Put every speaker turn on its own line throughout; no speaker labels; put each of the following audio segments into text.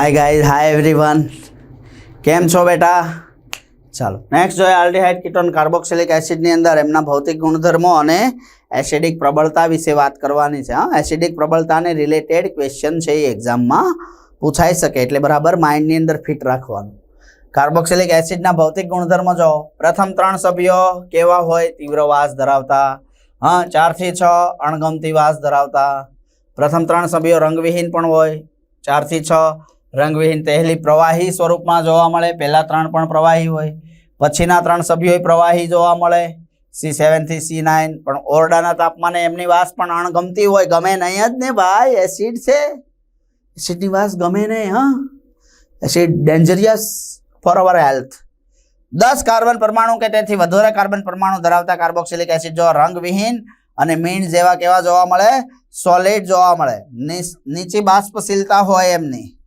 Hi guys hi everyone કેમ છો બેટા? ચાલો નેક્સ્ટ જોઈએ આલ્ડીહાઇડ કીટોન કાર્બોક્સિલિક એસિડની અંદર એમના ભૌતિક ગુણધર્મો અને એસિડિક પ્રબળતા વિશે વાત કરવાની છે, હા. એસિડિક પ્રબળતાને રિલેટેડ ક્વેશ્ચન છે એ એક્ઝામમાં પૂછાઈ શકે, એટલે બરાબર માઇન્ડની અંદર ફિટ રાખવાનું. કાર્બોક્સિલિક એસિડના ભૌતિક ગુણધર્મો જો પ્રથમ ત્રણ સભ્યો કેવા હોય? તીવ્ર વાસ ધરાવતા, હા. ચારથી છ અણગમતી વાસ ધરાવતા. પ્રથમ ત્રણ સભ્યો રંગવિહીન પણ હોય. ચારથી છ રંગવિહીન તહેલી પ્રવાહી સ્વરૂપમાં જોવા મળે. પહેલાં ત્રણ પણ પ્રવાહી હોય. પછીના ત્રણ સભ્યો પ્રવાહી જોવા મળે. સી સેવનથી સી નાઇન. પણ ઓરડાના તાપમાને એમની વાસ પણ અણગમતી હોય. ગમે નહીં જ ને ભાઈ? એસિડ છે. એસિડની વાસ ગમે નહીં, હા. Acid dangerous for our health. દસ કાર્બન પરમાણુ કે તેથી વધારે કાર્બન પરમાણુ ધરાવતા કાર્બોક્સિલિક એસિડ જો રંગવિહીન અને મીણ જેવા કેવા જોવા મળે? સોલિડ જોવા મળે. નીચી બાષ્પશીલતા હોય એમની.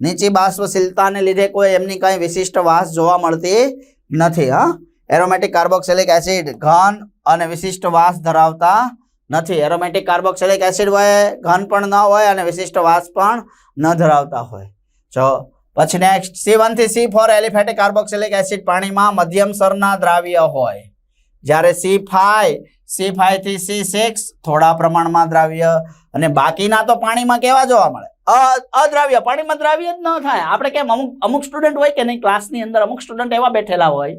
નીચી બાષ્પશીલતાને લીધે કોઈ એમની કઈ વિશિષ્ટ વાસ જોવા મળતી નથી, હા? એરોમેટિક કાર્બોક્સિલિક એસિડ ઘન અને વિશિષ્ટ વાસ ધરાવતા નથી. એરોમેટિક કાર્બોક્સિલિક એસિડ હોય, ઘન પણ ન હોય અને વિશિષ્ટ વાસ પણ ન ધરાવતા હોય. જો, પછી next C વનથી C four aliphatic carboxylic acid પાણીમાં મધ્યમ સ્તરના દ્રાવ્ય હોય. જ્યારે સી ફાઈવ સી ફાઈવથી સી સિક્સ થોડા પ્રમાણમાં દ્રાવ્ય અને બાકીના તો પાણીમાં કેવા જોવા મળે? અદ્રાવ્ય, પાણીમાં દ્રાવ્ય જ ન થાય. આપણે કેમ, અમુક અમુક સ્ટુડન્ટ હોય કે નહીં ક્લાસની અંદર અમુક સ્ટુડન્ટ એવા બેઠેલા હોય,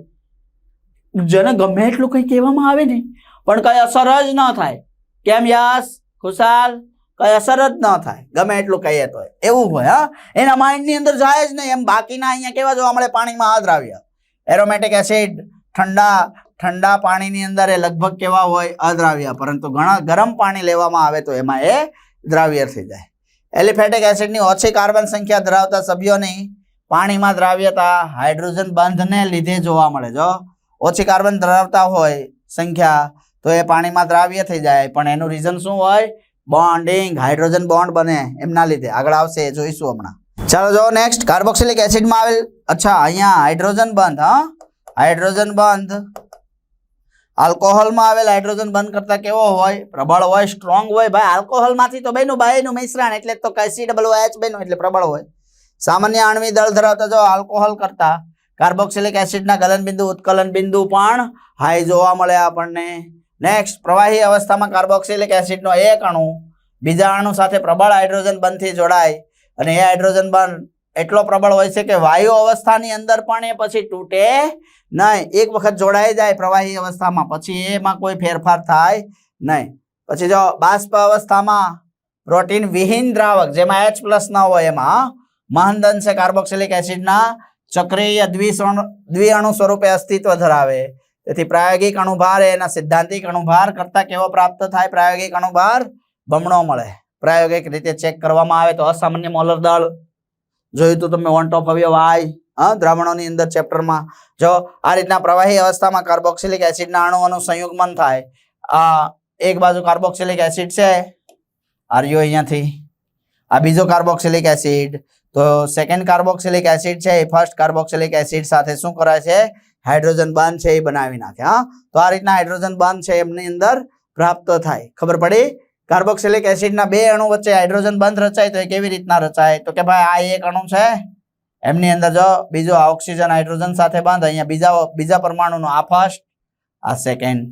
જેને ગમે એટલું કંઈ કહેવામાં આવે ને પણ કંઈ અસર જ ન થાય. કેમ યસ, ખુશાલ, કઈ અસર જ ન થાય. ગમે એટલું કહીએ તો એવું હોય, હા? એના માઇન્ડની અંદર જાય જ નહીં. એમ બાકીના અહીંયા કેવા જોવા મળે? પાણીમાં અદ્રાવ્ય. એરોમેટિક એસિડ ઠંડા ઠંડા પાણીની અંદર એ લગભગ કેવા હોય? અદ્રાવ્ય. પરંતુ ઘણા ગરમ પાણી લેવામાં આવે તો એમાં એ દ્રાવ્ય થઈ જાય. એલિફેટિક એસિડની ઓછી કાર્બન સંખ્યા ધરાવતા સભ્યોની પાણીમાં દ્રાવ્યતા હાઇડ્રોજન બંધને લીધે જોવા મળે જો ઓછી કાર્બન ધરાવતા હોય સંખ્યા, તો એ પાણીમાં દ્રાવ્ય થઈ જાય. પણ એનું રીઝન શું હોય? બોન્ડિંગ હાઇડ્રોજન બોન્ડ બને એમના લીધે. આગળ આવશે, એ જોઈશું હમણાં. ચાલો જો નેક્સ્ટ કાર્બોક્સિલિક એસિડમાં આવેલ, અચ્છા, અહીંયા હાઇડ્રોજન બંધ, હા. હાઇડ્રોજન બંધ આલ્કોહોલમાં આવેલ હાઇડ્રોજન બંધ કરતા કેવો હોય? પ્રબળ હોય, સ્ટ્રોંગ હોય? ભાઈ, આલ્કોહોલમાંથી તો બેનું બાયનું મિશ્રણ એટલે તો સી ડબલ એચ બેનું એટલે પ્રબળ હોય. સામાન્ય આણવી દળ ધરાવતા જો આલ્કોહોલ કરતા, કાર્બોક્સિલિક એસિડના ગલન બિંદુ ઉત્કલન બિંદુ પણ હાઈ જોવા મળે આપણને. નેક્સ્ટ પ્રવાહી અવસ્થામાં કાર્બોક્સિલિક એસિડનો એક અણુ બીજા અણુ સાથે પ્રબળ હાઇડ્રોજન બંધથી જોડાય અને એ હાઇડ્રોજન બંધ એટલો પ્રબળ હોય છે કે વાયુ અવસ્થાની અંદર પણ એ પછી તૂટે નહીં. એક વખત જોડાઈ જાય પ્રવાહી અવસ્થામાં, પછી એમાં કોઈ ફેરફાર થાય નહીં. પછી જો બાષ્પ અવસ્થામાં પ્રોટીન વિહીન દ્રાવક, જેમાં એચ પ્લસ ન હોય એમાં મહંદન છે કાર્બોક્સિલિક એસિડના, ચક્રીય દ્વિસણ, દ્વિઅણુ સ્વરૂપે અસ્તિત્વ ધરાવે. તેથી પ્રાયોગિક અણુભાર એના સિદ્ધાંતિક અણુભાર કરતા કેવો પ્રાપ્ત થાય? પ્રાયોગિક અણુભાર બમણો મળે. પ્રાયોગિક રીતે ચેક કરવામાં આવે તો અસામાન્ય મોલર દળ જોયું તો તમે વન ટોપ અવયવ આય હા, દ્રાવણોની અંદર ચેપ્ટરમાં જો, આ રીતના પ્રવાહી અવસ્થામાં કાર્બોક્સિલિક એસિડના અણુઓનું સંયુગમન થાય. આ એક બાજુ કાર્બોક્સિલિક એસિડ છે. આર્યો અહીંયાથી. આ બીજો કાર્બોક્સિલિક એસિડ તો સેકન્ડ કાર્બોક્સિલિક એસિડ છે. એ ફર્સ્ટ કાર્બોક્સિલિક એસિડ સાથે શું કરે છે? હાઇડ્રોજન બંધ છે એ બનાવી નાખે. હા, તો આ રીતના હાઇડ્રોજન બંધ છે એમની અંદર પ્રાપ્ત થાય. ખબર પડી? કાર્બોક્સિલિક એસિડના બે અણુ વચ્ચે હાઇડ્રોજન બંધ રચાય તો એ કેવી રીતના રચાય? તો કે ભાઈ આ એક અણુ છે, એમની અંદર જો બીજો ઓક્સિજન હાઇડ્રોજન સાથે બાંધ, અહીંયા બીજા બીજા પરમાણુનો આ ફર્સ્ટ આ સેકન્ડ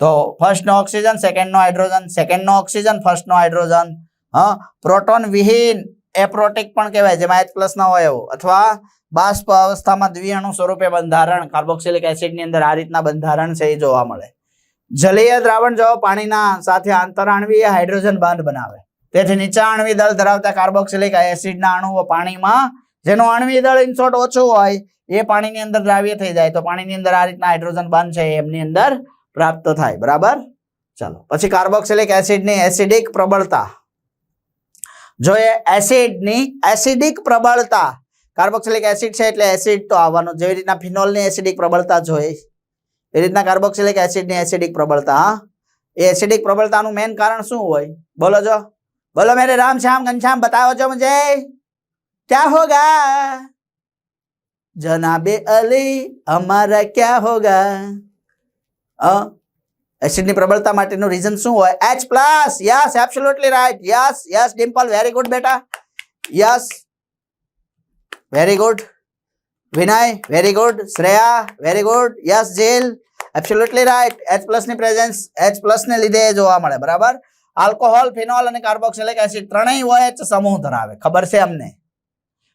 તો ફર્સ્ટનો ઓક્સિજન સેકન્ડનો હાઇડ્રોજન સેકન્ડનો ઓક્સિજન ફર્સ્ટનો હાઇડ્રોજન. હા? પ્રોટોન વિહીન એપ્રોટિક પણ કહેવાય, જેમાં એચ પ્લસ ના હોય એવું. અથવા બાષ્પ અવસ્થામાં દ્વિઅણુ સ્વરૂપે બંધારણ, કાર્બોક્સિલિક એસિડની અંદર આ રીતના બંધારણ છે એ જોવા મળે. જલીય દ્રાવણ જો પાણીના સાથે આંતરાણવીય હાઇડ્રોજન બંધ બનાવે. તેથી નીચા આણવી દળ ધરાવતા કાર્બોક્સિલિક એસિડના અણુઓ પાણીમાં, જેનું આણવી દળ ઇનશોર્ટ ઓછું હોય, એ પાણીની અંદર દ્રાવ્ય થઈ જાય. તો પાણીની અંદર આ રીતના હાઇડ્રોજન બંધ છે એમની અંદર પ્રાપ્ત થાય. બરાબર? ચાલો. પછી કાર્બોક્સિલિક એસિડની એસિડિક પ્રબળતા. જો એ એસિડની એસિડિક પ્રબળતા, કાર્બોક્સિલિક એસિડ છે એટલે એસિડ તો આવવાનું. જેવી રીતના ફિનોલની એસિડિક પ્રબળતા જોઈએ એ રીતના કાર્બોક્સિલિક એસિડની એસિડિક પ્રબળતા એ એસિડિક પ્રબળતાનું મેન કારણ શું હોય? બોલો જો. બોલો મેરે રામ શ્યામ ઘનશ્યામ બતાવો છો મુજે. ક્યાં હોગા? જનાબે અલી, અમારા ક્યાં હોગા? એસિડની પ્રબળતા માટેનું રીઝન શું હોય? H plus yes absolutely right yes yes Dimple very good બેટા. Yes very good Vinay very good Shreya very good yes Jeel absolutely right H પ્લસની presence H plus ને લીધે એ જોવા મળે બરાબર આલ્કોહોલ ફિનોલ અને કાર્બોક્સિલિક એસિડ ત્રણેય હોય જ સમૂહ ધરાવે ખબર છે અમને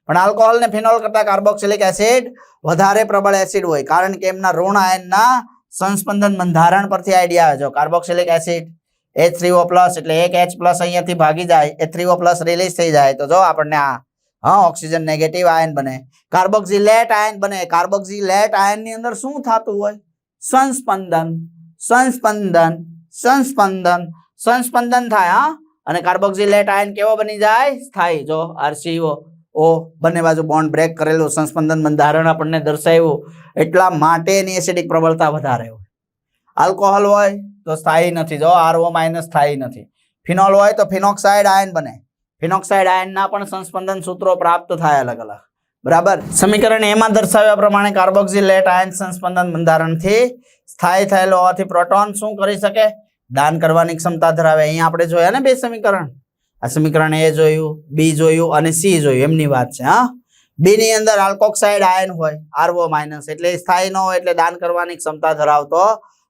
પણ આલ્કોહોલ ને ફિનોલ કરતા કાર્બોક્સિલિક એસિડ વધારે પ્રબળ એસિડ હોય કારણ કે એમના ઋણ આયનના સંસ્પંદન બંધારણ પરથી આઈડિયા આવે જો carboxylic acid H three O plus એટલે એક એચ પ્લસ અહીંયાથી ભાગી જાય એ થ્રી ઓ પ્લસ રિલીઝ થઈ જાય તો જો આપણને આ હા ઓક્સિજન નેગેટિવ આયન બને. કાર્બોક્સિલેટ આયન બને. કાર્બોક્સિલેટ આયનની અંદર શું થતું હોય? સંસ્પંદન. સંસ્પંદન. સંસ્પંદન. સંસ્પંદન થાય, હા? અને કાર્બોક્સિલેટ આયન કેવો બની જાય? સ્થાયી. જો આરસીઓ ઓ, બંને બાજુ બોન્ડ બ્રેક કરેલું સંસ્પંદન બંધારણ આપણને દર્શાવ્યું. એટલા માટે એની એસિડિક પ્રબળતા વધારે હોય. આલ્કોહોલ હોય તો સ્થાયી નથી. જો આરઓ માઇનસ સ્થાયી નથી. ફિનોલ હોય તો ફિનોક્સાઇડ આયન બને. ફિનોક્સાઇડ આયનના પણ સંસ્પંદન સૂત્રો પ્રાપ્ત થાય અલગ અલગ. બરાબર? સમીકરણ એમાં દર્શાવ્યા પ્રમાણે કાર્બોક્સિલેટ આયન સંસ્પંદન બંધારણથી સ્થાયી થયેલો હોવાથી પ્રોટોન શું કરી શકે? દાન કરવાની ક્ષમતા ધરાવે. અહીંયા આપણે જોયા ને બે સમીકરણ. આ સમીકરણ એ જોયું, બી જોયું અને સી જોયું. એમની વાત છે, હા? બી ની અંદર આલ્કોક્સાઇડ આયન હોય આરવો માઇનસ, એટલે સ્થાયી ન હોય એટલે દાન કરવાની ક્ષમતા ધરાવતો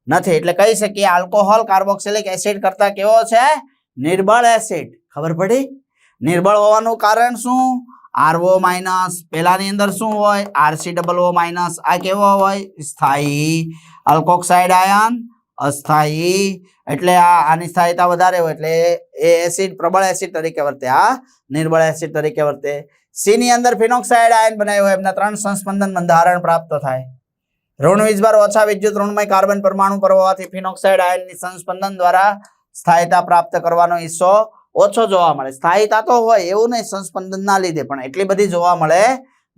નથી. એટલે કહી શકીએ, આલ્કોહોલ કાર્બોક્સિલિક એસિડ કરતા કેવો છે? નિર્બળ એસિડ. ખબર પડી? નિર્બળ હોવાનું કારણ શું? આરઓ માઇનસ પેલાની અંદર શું હોય? આરસી ડબલ ઓ માઇનસ આ કેવો હોય? સ્થાયી આલ્કોક્સાઇડ આયન અસ્થાયી. એટલે આ આની સ્થાયીતા વધારે હોય એટલે એ એસિડ પ્રબળ એસિડ તરીકે વર્તે. આ નિર્બળ એસિડ તરીકે વર્તે. સી ની અંદર ફિનોક્સાઇડ આયન બનાવ્યો હોય, એમના ત્રણ સંસ્પંદન બંધારણ પ્રાપ્ત થાય. ઋણ વીજભાર ઓછા વિદ્યુત ઋણમય કાર્બન પરમાણુ પર હોવાથી ફિનોક્સાઇડ આયનની સંસ્પંદન દ્વારા સ્થાયીતા પ્રાપ્ત કરવાનો હિસ્સો ઓછો જોવા મળે. સ્થાયીતા તો હોય એવું નહીં, સંસ્પંદનના લીધે, પણ એટલી બધી જોવા મળે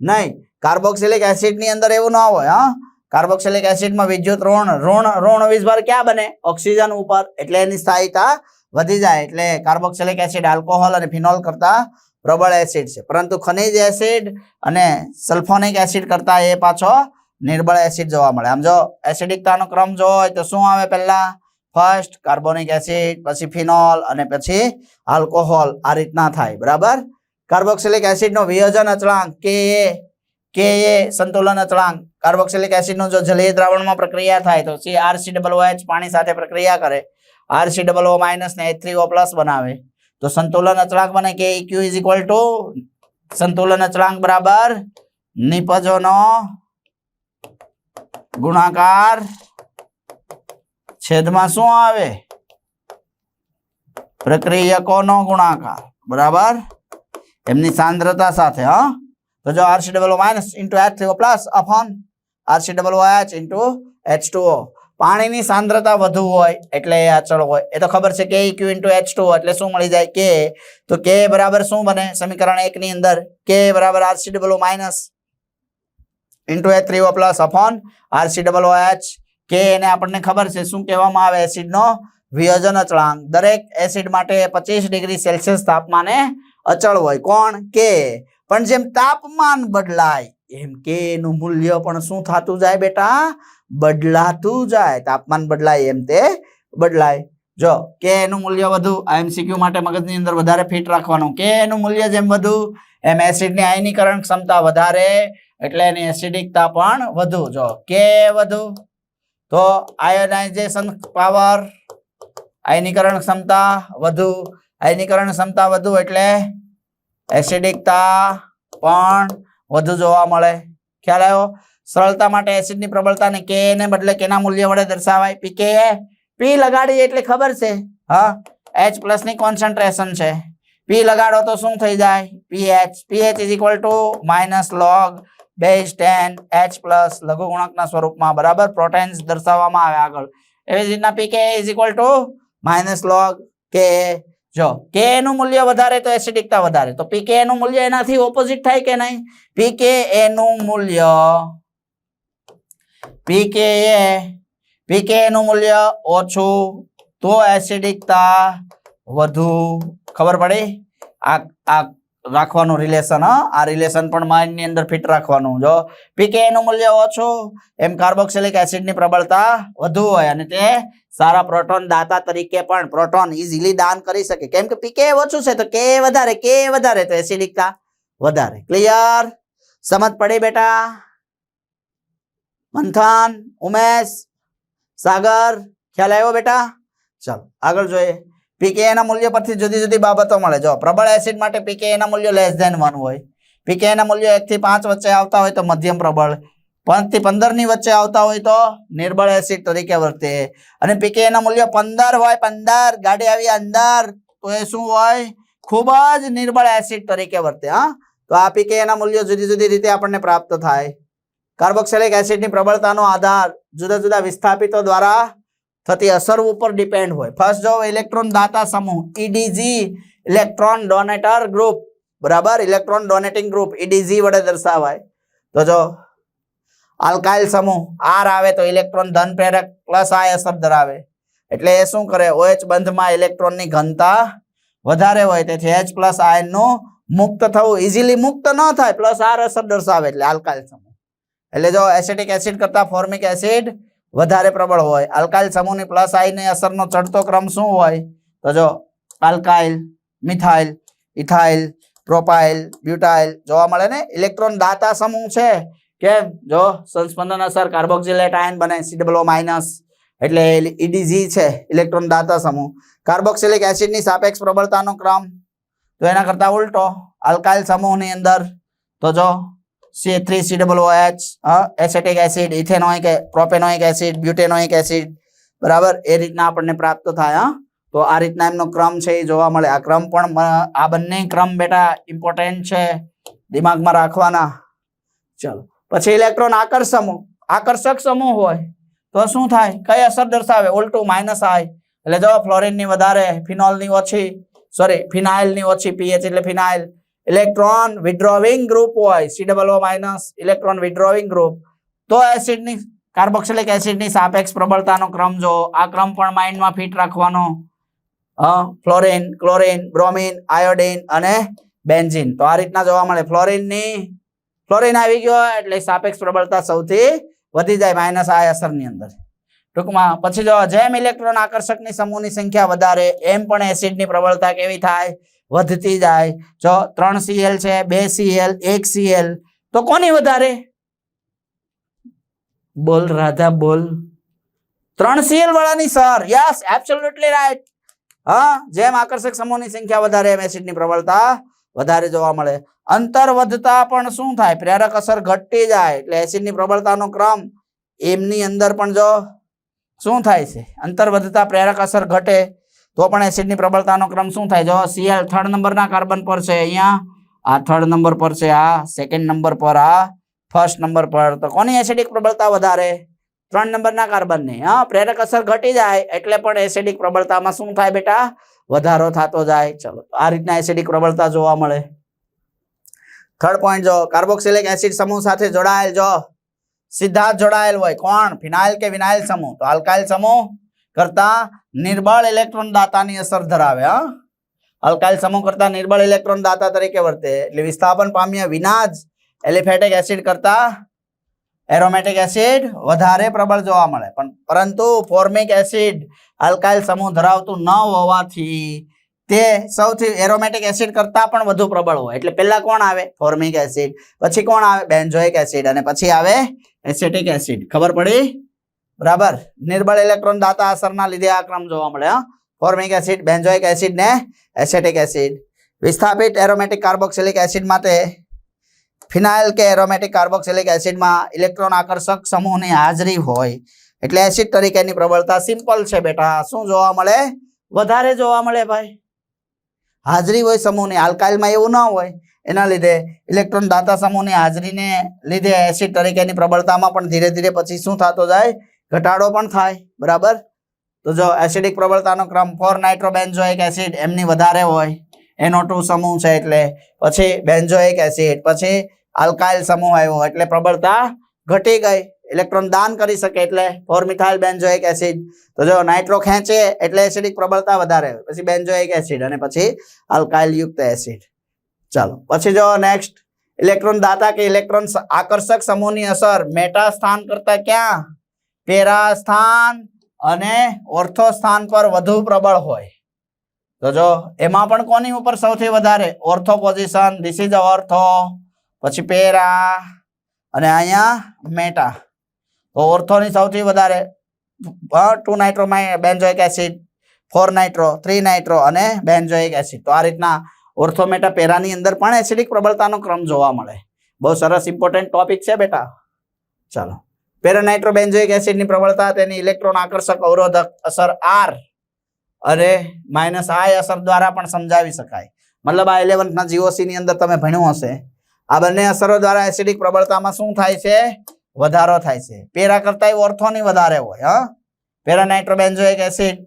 નહીં. કાર્બોક્સિલિક એસિડની અંદર એવું ના હોય, હા. કાર્બોક્સિલિક એસિડમાં વિદ્યુત ઋણ ઋણ ઋણ વીજભાર ક્યાં બને? ઓક્સિજન ઉપર. એટલે એની સ્થાયીતા વધી જાય. એટલે કાર્બોક્સિલિક એસિડ આલ્કોહોલ અને ફિનોલ કરતા પ્રબળ એસિડ છે. પરંતુ ખનિજ એસિડ અને સલ્ફોનિક એસિડ કરતા એ પાછો નિર્બળ એસિડ જોવા મળે. આમ જો એસિડિકતાનો ક્રમ જોવો હોય તો શું આવે પહેલા? ફર્સ્ટ કાર્બોનિક એસિડ પછી ફિનોલ અને પછી આલ્કોહોલ આ રીતના થાય, બરાબર? કાર્બોક્સિલિક એસિડનો વિયોજન અચળાંક કે એ કે એ સંતુલન અચળાંક. કાર્બોક્સિલિક એસિડનું જો જલીય દ્રાવણમાં પ્રક્રિયા થાય તો સી આરસી એચ પાણી સાથે પ્રક્રિયા કરે. આરસી ડબલ ઓ માઇનસ ને એચ થ્રી ઓ પ્લસ બનાવે. તો સંતુલન અચળાંક બને કે ઇક્યુ ઇઝ ઇક્વલ ટુ સંતુલન અચળાંક બરાબર નિપજોનો ગુણાકાર છેદમાં શું આવે? પ્રક્રિયકોનો ગુણાકાર? બરાબર? એમની સાંદ્રતા સાથે, હા? તો જો RC double minus into H three plus upon RC double H into H two પાણીની સાંદ્રતા વધુ હોય એટલે એ અચળ હોય. એ તો ખબર છે કે ક્યુ ઇન્ટુ એચ ટુ એટલે શું મળી જાય? કે તો કે બરાબર શું બને? સમીકરણ એક ની અંદર. કે બરાબર RC double minus into H three plus upon RC double H કે એને આપણને ખબર છે, શું કહેવામાં આવે એસિડનો વિયોજન અચળાંક. દરેક એસિડ માટે પચીસ ડિગ્રી સેલ્સિયસ તાપમાને અચળ હોય. કોણ? કે. પણ જેમ તાપમાન બદલાય, એમ કે એનું મૂલ્ય પણ શું થતું જાય બેટા? બદલાતું જાય. તાપમાન બદલાય એમ તે બદલાય. જો, કે એનું મૂલ્ય વધુ એમસીક્યુ માટે મગજની અંદર વધારે ફિટ રાખવાનું. કે એનું મૂલ્ય જેમ વધુ, એમ એસિડની આયનીકરણ ક્ષમતા વધારે, એટલે એની એસિડિકતા પણ વધુ. જો, કે વધુ? તો આયોનાઇઝેશન પાવર, આયનીકરણ ક્ષમતા વધુ, આયનીકરણ ક્ષમતા વધુ એટલે એસિડિકતા પણ વધુ જોવા મળે. ખ્યાલ આવ્યો? સરળતા માટે એસિડની પ્રબળતાને કે ને બદલે કેના મૂલ્ય વડે દર્શાવાય? પી કે? પી લગાડી એટલે ખબર છે. હા એચ પ્લસની કોન્સન્ટ્રેશન છે. પી લગાડો તો શું થઈ જાય? PH pH is equal to minus log base ten, H plus, લઘુ ગુણકના સ્વરૂપમાં બરાબર પ્રોટેન્સ દર્શાવવામાં આવે આગળ. એવી જ રીતના pK is equal to minus log કે જો કે નું મૂલ્ય વધારે તો એસિડિકતા વધારે. તો પીકે નું મૂલ્ય એનાથી ઓપોઝિટ થાય કે નહીં? પીકે નું મૂલ્ય પીકે એ પીકે નું મૂલ્ય ઓછું તો એસિડિકતા વધુ. ખબર પડી? આ આ રાખવાનું રિલેશન આ રિલેશન પણ માઇન્ડની અંદર ફિટ રાખવાનું. જો પીકે નું મૂલ્ય ઓછું, એમ કાર્બોક્સિલિક એસિડની પ્રબળતા વધુ હોય અને તે સારા પ્રોટોન દાતા તરીકે પણ પ્રોટોન ઇઝીલી દાન કરી શકે. કેમ કે પીકે ઓછું છે તો કે વધારે કે વધારે તો એસિડિકતા વધારે. ક્લિયર સમજ પડી બેટા? મંથન, ઉમેશ, સાગર, ખ્યાલ આવ્યો બેટા? ચાલો, આગળ જોઈએ. પીકે એના મૂલ્ય પરથી જુદી જુદી બાબતો મળે. જો પ્રબળ એસિડ માટે પીકે એના મૂલ્ય લેસ ધેન વન હોય પીકે એના મૂલ્ય એક થી પાંચ વચ્ચે આવતા હોય તો મધ્યમ પ્રબળ, પાંચથી પંદરની વચ્ચે આવતા હોય તો નિર્બળ એસિડ તરીકે વર્તે. અને પીકે એના મૂલ્ય પંદર હોય, પંદર ગાડી આવી અંદર, તો એ શું હોય? ખૂબ જ નિર્બળ એસિડ તરીકે વર્તે, હા? તો આ પીકે એના મૂલ્યો જુદી જુદી રીતે આપણને પ્રાપ્ત થાય. કાર્બોક્સિલિક એસિડની પ્રબળતાનો આધાર જુદા જુદા વિસ્થાપિતો દ્વારા થતી અસર ઉપર ડિપેન્ડ હોય. ફર્સ્ટ જો ઇલેક્ટ્રોન દાતા સમૂહ ઈડીજી ઇલેક્ટ્રોન ડોનેટર ગ્રુપ બરાબર? ઇલેક્ટ્રોન ડોનેટિંગ ગ્રુપ ઈડીજી વડે દર્શાવાય. તો જો આલ્કાઇલ સમૂહ આર આવે તો ઇલેક્ટ્રોન ધન પ્રેરક પ્લસ આય અસર ધરાવે. એટલે એ શું કરે? ઓએચ બંધમાં ઇલેક્ટ્રોનની ઘનતા વધારે હોય, તેથી એચ પ્લસ આયનનું મુક્ત થવું ઇઝીલી મુક્ત ન થાય પ્લસ આર અસર દર્શાવે એટલે આલ્કાઇલ સમૂહ. એટલે જો એસિટિક એસિડ કરતા ફોર્મિક એસિડ વધારે પ્રબળ હોય. આલ્કાઇલ સમૂહની પ્લસ આઈની અસરનો ચડતો ક્રમ શું હોય? તો જો alkyl, methyl, ethyl, propyl, butyl જોવા મળે ને? ઇલેક્ટ્રોન દાતા સમૂહ છે. કેમ? જો સંસ્પંદન અસર કાર્બોક્સિલેટ આયન બને સીડબલો માઇનસ, એટલે ઈડીજી છે, ઇલેક્ટ્રોન દાતા સમૂહ. કાર્બોક્સિલિક એસિડની સાપેક્ષ પ્રબળતાનો ક્રમ. તો એના કરતાં ઉલટો, આલ્કાઇલ સમૂહની અંદર, તો જો C three C double H acetic acid ethanoic propanoic acid butanoic acid બરાબર? એ રીતના આપણને પ્રાપ્ત થાય, હા. તો આ રીતના એમનો ક્રમ છે, એ જોવા મળે. આ ક્રમ પણ આ બંને ક્રમ બેટા ઇમ્પોર્ટન્ટ છે, દિમાગમાં રાખવાના. ચલો. પછી ઇલેક્ટ્રોન આકર્ષમો. આકર્ષક સમૂહ હોય, તો શું થાય? કઈ અસર દર્શાવે? ઉલટું માઇનસ આય એટલે જો ફ્લોરિનની વધારે ફિનોલની ઓછી સોરી ફિનાઇલની ઓછી પીએચ એટલે ફિનાઇલ ઇલેક્ટ્રોન વિડ્રોવિંગ ગ્રુપ હોય C double minus electron withdrawing group તો એસિડની કાર્બોક્સિલિક એસિડની સાપેક્ષ પ્રબળતાનો ક્રમ જો આ ક્રમ પણ માઇન્ડમાં ફિટ રાખવાનો. ફ્લોરિન ક્લોરિન બ્રોમિન આયોડિન અને બેન્ઝિન તો આ રીતના જોવા મળે. ફ્લોરિનની ફ્લોરિન આવી ગયો એટલે સાપેક્ષ પ્રબળતા સૌથી વધી જાય માઇનસ આ અસરની અંદર. ટૂંકમાં, પછી જો જેમ ઇલેક્ટ્રોન આકર્ષકની સમૂહની સંખ્યા વધારે, એમ પણ એસિડની પ્રબળતા કેવી થાય? વધતી જાય. જો ત્રણ સીએલ છે, બે સીએલ એક સીએલ તો કોની વધારે? બોલ, રાધા, બોલ. ત્રણ સીએલ વાળાની, સર. યસ એબ્સોલ્યુટલી રાઈટ હા, જેમ આકર્ષક સમૂહની સંખ્યા વધારે, એમ એસિડની પ્રબળતા વધારે જોવા મળે. અંતર વધતા પણ શું થાય? પ્રેરક અસર ઘટતી જાય, એટલે એસિડની પ્રબળતાનો ક્રમ એમની અંદર પણ જો શું થાય છે? અંતર વધતા પ્રેરક અસર ઘટે તો પણ એસિડની પ્રબળતાનો ક્રમ શું થાય? જો સીએલ થર્ડ નંબરના કાર્બન પર છે અહીંયા, આ થર્ડ નંબર પર છે, આ સેકન્ડ નંબર પર, આ ફર્સ્ટ નંબર પર. તો કોની એસિડિક પ્રબળતા વધારે? ત્રણ નંબરના કાર્બનની. હા, પ્રેરક અસર ઘટી જાય એટલે પણ એસિડિક પ્રબળતામાં શું થાય બેટા? વધારો થતો જાય. ચલો, આ રીતના એસિડિક પ્રબળતા જોવા મળે. થર્ડ પોઈન્ટ જો કાર્બોક્સિલિક એસિડ સમૂહ સાથે જોડાયેલ જો, સીધા જોડાયેલ હોય. કોણ? ફિનાઇલ કે વિનાઇલ સમૂહ? તો આલ્કાઇલ સમૂહ. કરતા નિર્બળ ઇલેક્ટ્રોન દાતાની અસર ધરાવે, હા? આલ્કાઇલ સમૂહ કરતા નિર્બળ ઇલેક્ટ્રોન દાતા તરીકે વર્તે, એટલે વિસ્થાપન પામ્યા વિના જ એલિફેટિક એસિડ કરતા એરોમેટિક એસિડ વધારે પ્રબળ જોવા મળે. પણ પરંતુ ફોર્મિક એસિડ આલ્કાઇલ સમૂહ ધરાવતું ન હોવાથી તે સૌથી એરોમેટિક એસિડ કરતા પણ વધુ પ્રબળ હોય. એટલે પહેલા કોણ આવે? Formic acid. પછી કોણ આવે? Benzoic acid. અને પછી આવે એસેટિક એસિડ. ખબર પડી? બરાબર? નિર્બળ ઇલેક્ટ્રોન દાતા અસરના લીધે આ ક્રમ જોવા મળે ફોર્મિક એસિડ બેન્ઝોઇક એસિડ ને એસેટિક એસિડ વિસ્થાપિત એરોમેટિક કાર્બોક્સિલિક એસિડ માટે ફિનાઇલ કે એરોમેટિક કાર્બોક્સિલિક એસિડમાં ઇલેક્ટ્રોન આકર્ષક સમૂહની હાજરી હોય. એટલે એસિડ તરીકેની પ્રબળતા સિમ્પલ છે બેટા. શું જોવા મળે? વધારે જોવા મળે ભાઈ. હાજરી હોય સમૂહની આલ્કાઇલમાં એવું ન હોય. એના લીધે ઇલેક્ટ્રોન દાતા સમૂહની હાજરીને લીધે એસિડ તરીકેની પ્રબળતામાં પણ ધીરે ધીરે પછી શું થતો જાય? ઘટાડો પણ થાય, બરાબર? તો જો એસિડિક પ્રબળતાનો ક્રમ ફોર નાઇટ્રોબેન્ઝોઇક એસિડ એમની વધારે હોય, એનો ટુ સમૂહ છે એટલે પછી બેન્ઝોઇક એસિડ પછી આલ્કાઇલ સમૂહ આવ્યો એટલે પ્રબળતા ઘટી ગઈ. ઇલેક્ટ્રોન દાન કરી શકે એટલે ફોર મિથાઇલ બેન્ઝોઇક એસિડ તો જો નાઇટ્રો ખેંચે એટલે એસિડિક પ્રબળતા વધારે પછી બેન્ઝોઇક એસિડ અને પછી આલ્કાઇલ યુક્ત એસિડ ચાલો, પછી જો નેક્સ્ટ ઇલેક્ટ્રોન દાતા કે ઇલેક્ટ્રોન આકર્ષક સમૂહની અસર મેટા સ્થાન કરતા ક્યાં? પેરા સ્થાન અને ઓર્થો સ્થાન પર વધુ પ્રબળ હોય. તો જો, એમાં પણ કોની ઉપર સૌથી વધારે? Ortho position this is ortho પછી પેરા અને અહીંયા મેટા તો ઓર્થોની સૌથી વધારે two nitro benzoic acid four nitro three nitro અને બેન્ઝોઇક એસિડ તો આ રીતના ઓર્થોમેટા પેરાની અંદર પણ એસિડિક પ્રબળતાનો ક્રમ જોવા મળે. બહુ સરસ ઇમ્પોર્ટન્ટ ટોપિક છે બેટા. ચાલો. પેરાનાઇટ્રો બેન્ઝોઇક એસિડની પ્રબળતા, તેની ઇલેક્ટ્રોન આકર્ષક અવરોધક અસર આર અને માઇનસ આઈ અસર દ્વારા પણ સમજાવી શકાય. મતલબ આ ઇલેવન્થના જીઓસીની અંદર તમે ભણ્યું હશે. આ બંને અસરો દ્વારા એસિડિક પ્રબળતામાં શું થાય છે? વધારો થાય છે. પેરા કરતા ઓર્થોની વધારે હોય, હા? પેરાનાઇટ્રો બેન્ઝોઇક એસિડ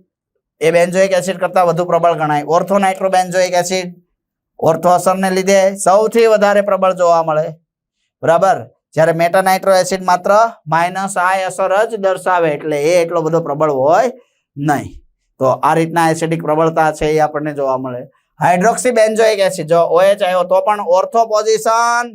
એ બેન્ઝોઇક એસિડ કરતાં વધુ પ્રબળ ગણાય. Ortho nitro benzoic acid ortho અસરને લીધે સૌથી વધારે પ્રબળ જોવા મળે. બરાબર? જ્યારે મેટાનાઇટ્રો એસિડ માત્ર માઇનસ આઈ અસર જ દર્શાવે એટલે એ એટલો બધો પ્રબળ હોય નહીં. તો આ રીતના એસિડિક પ્રબળતા છે એ આપણને જોવા મળે. હાઇડ્રોક્સી બેન્ઝોઇક એસિડ, જો ઓએચ આવ્યો તો પણ ઓર્થો પોઝિશન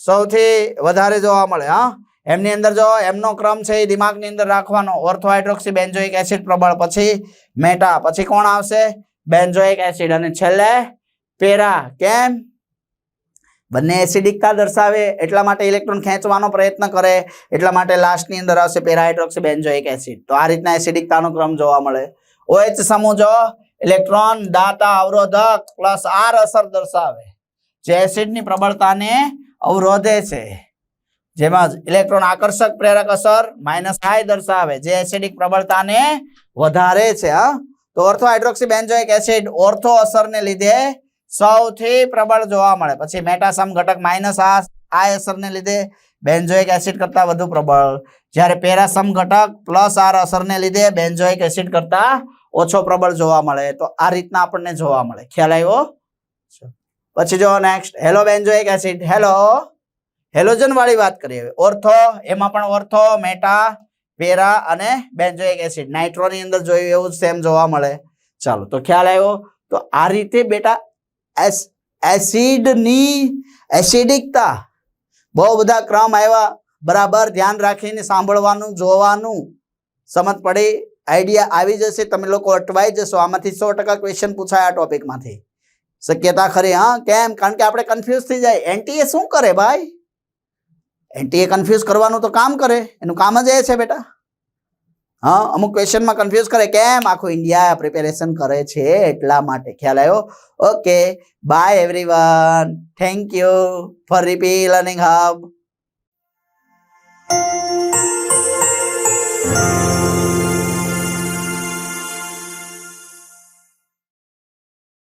સૌથી વધારે જોવા મળે, હા. એમની અંદર જો એમનો ક્રમ છે એ દિમાગની અંદર રાખવાનો ઓર્થો હાઇડ્રોક્સી બેન્ઝોઇક એસિડ પ્રબળ પછી મેટા, પછી કોણ આવશે? Benzoic acid. અને છેલ્લે પેરા, કેમ? બંને એસિડિકતા દર્શાવે એટલા માટે ઇલેક્ટ્રોન ખેંચવાનો પ્રયત્ન કરે, એટલા માટે લાસ્ટની અંદર આવશે પેરા હાઇડ્રોક્સી બેન્ઝોઇક એસિડ. તો આ રીતના એસિડિકતાનો ક્રમ જોવા મળે. ઓએચ સમૂહ જો ઇલેક્ટ્રોન દાતા, અવરોધક પ્લસ આર અસર દર્શાવે. જે એસિડની પ્રબળતાને અવરોધે છે. જેમાં ઇલેક્ટ્રોન આકર્ષક પ્રેરક અસર માઇનસ આઈ દર્શાવે, જે એસિડિક પ્રબળતાને વધારે છે, હા. તો ortho hydroxy benzoic acid ortho અસરને લીધે સૌથી પ્રબળ જોવા મળે. પછી મેટાસમ ઘટક માઇનસ આ આ અસરને લીધે બેન્ઝોઇક એસિડ કરતા વધુ પ્રબળ. જ્યારે પેરાસમ ઘટક પ્લસ આર અસરને લીધે બેન્ઝોઇક એસિડ કરતા ઓછો પ્રબળ જોવા મળે. તો આ રીતના આપણને જોવા મળે. ખ્યાલ આવ્યો? પછી જો next halo benzoic acid halo halogen વાળી વાત કરીએ ઓર્થો, એમાં પણ ઓર્થો, મેટા, પેરા અને બેન્ઝોઇક એસિડ નાઇટ્રોની અંદર જોયું એવું સેમ જોવા મળે. ચાલો, તો ખ્યાલ આવ્યો? તો આ રીતે બેટા એસિડની એસિડિકતા. બહુ બધા ક્રમ આવ્યા. બરાબર, ધ્યાન રાખીને સાંભળવાનું, જોવાનું. સમજ પડે? આઈડિયા આવી જશે, તમે લોકો અટવાઈ જશો. આમાંથી સો ટકા ક્વેશ્ચન પૂછાય આ ટોપિકમાંથી શક્યતા ખરી, હા? કેમ? કારણ કે આપણે કન્ફ્યુઝ થઈ જાય. એનટીએ શું કરે ભાઈ? એનટીએ કન્ફ્યુઝ કરવાનું તો કામ કરે. એનું કામ જ એ છે બેટા. હા, અમુક ક્વેશ્ચનમાં કન્ફ્યુઝ કરે, કેમ આખું ઇન્ડિયા પ્રિપેરેશન કરે છે એટલા માટે? ખ્યાલ આવ્યો? Okay bye everyone thank you for RP learning hub